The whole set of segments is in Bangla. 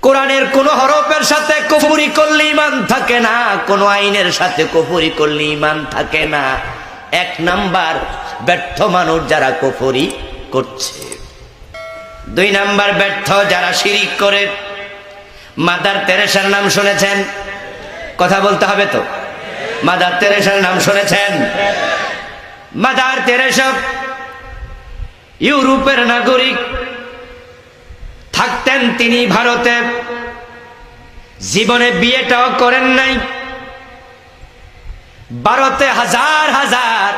কোরআনের কোন হরফের সাথে কফুরি করলে ইমান থাকে না, কোন আইনের সাথে কফুরি করলে ইমান থাকে না। এক নাম্বার, ব্যর্থ মানুষ যারা কফুরি করছে। দুই নাম্বার, ব্যর্থ যারা শিরিক করে। মাদার তেরেসার নাম শুনেছেন? কথা বলতে হবে তো। মাদার তেরেসার নাম শুনেছেন? মাদার তেরেসা ইউরোপের নাগরিক থাকতেন তিনি ভারতে। জীবনে বিয়েটাও করেন নাই। ভারতে হাজার হাজার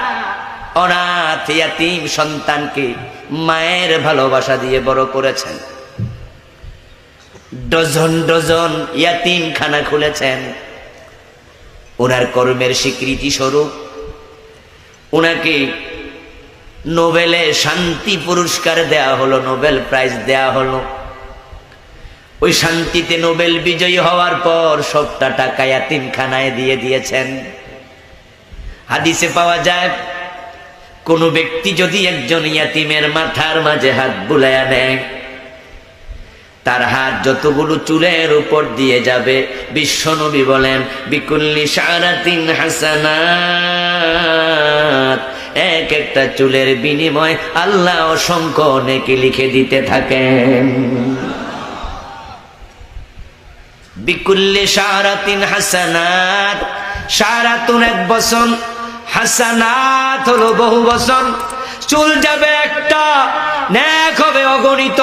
অনাথ ইয়াতিম সন্তানকে মায়ের ভালোবাসা দিয়ে বড় করেছেন। ডজন ডজন ইয়াতিম খানা খুলেছেন। ওনার কর্মের স্বীকৃতি স্বরূপ ওনাকে নোবেলে শান্তি পুরস্কার দেয়া হলো, নোবেল প্রাইজ দেয়া হলো। ওই শান্তিতে নোবেল বিজয়ী হওয়ার পর সবটা টাকা ইয়াতিমখানায় দিয়ে দিয়েছেন। হাদিসে পাওয়া যায়, কোনো ব্যক্তি যদি একজন ইয়াতিমের মাথার মাঝে হাত বুলাইয়া নেয়, তার হাত যতগুলো চুলের উপর দিয়ে যাবে বিশ্বনবী বলেন, বিকুল্লি সারাতিন হাসানাত। এক একটা চুলের বিনিময় আল্লাহ অসংখ্য নেকি লিখে দিতে থাকেন। বিকুল্লি সারাতিন হাসানাত। সারাতুন এক বসন হাসানাত হলো বহু বসন চুল যাবে একটা ন্যাক হবে অগণিত।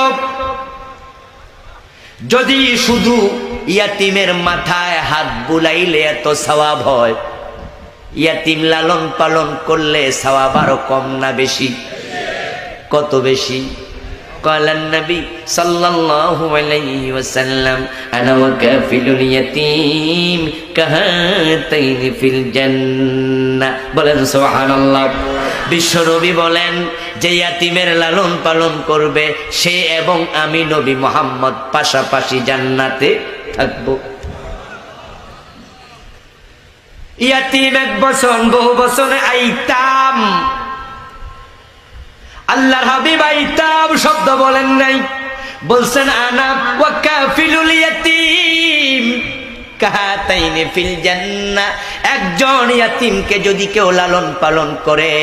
যদি শুধু ইয়াতিমের মাথায় হাত বুলাইলে এত সওয়াব হয়, ইয়াতিম লালন পালন করলে সওয়াব আরও কম না বেশি? কত বেশি? قال النبي صلى الله عليه وسلم أنا وكافل اليتيم كهاتين في الجنة বলেন সুবহানাল্লাহ বিশ্বনবী বলেন যে ইয়াতিমের লালন পালন করবে সে এবং আমি নবী মোহাম্মদ পাশাপাশি জান্নাতে থাকব ইয়াতিম এক বছর বহু বছরে আইতাম আল্লাহর হাবিব আইতাম শব্দ বলেন নাই। বলছেন, আনা ওয়াকাফিলুল ইয়াতিম। কাহাতাইনে ফিল জান্নাহ একজন ইয়াতিমকে যদি কেউ লালন পালন করে,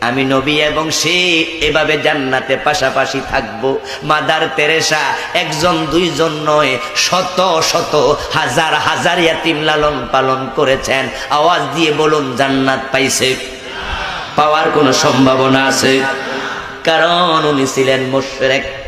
আমি নবী এবং সে এভাবে জান্নাতে পাশাপাশি থাকব। মাদার তেরেসা, একজন, দুইজন নয়, শত শত, হাজার হাজার ইয়াতিম লালন পালন করেছেন। আওয়াজ দিয়ে বলুন, জান্নাত পাইছে পাওয়ার কোনো সম্ভাবনা আছে? কারণ উনি ছিলেন মোশরেক।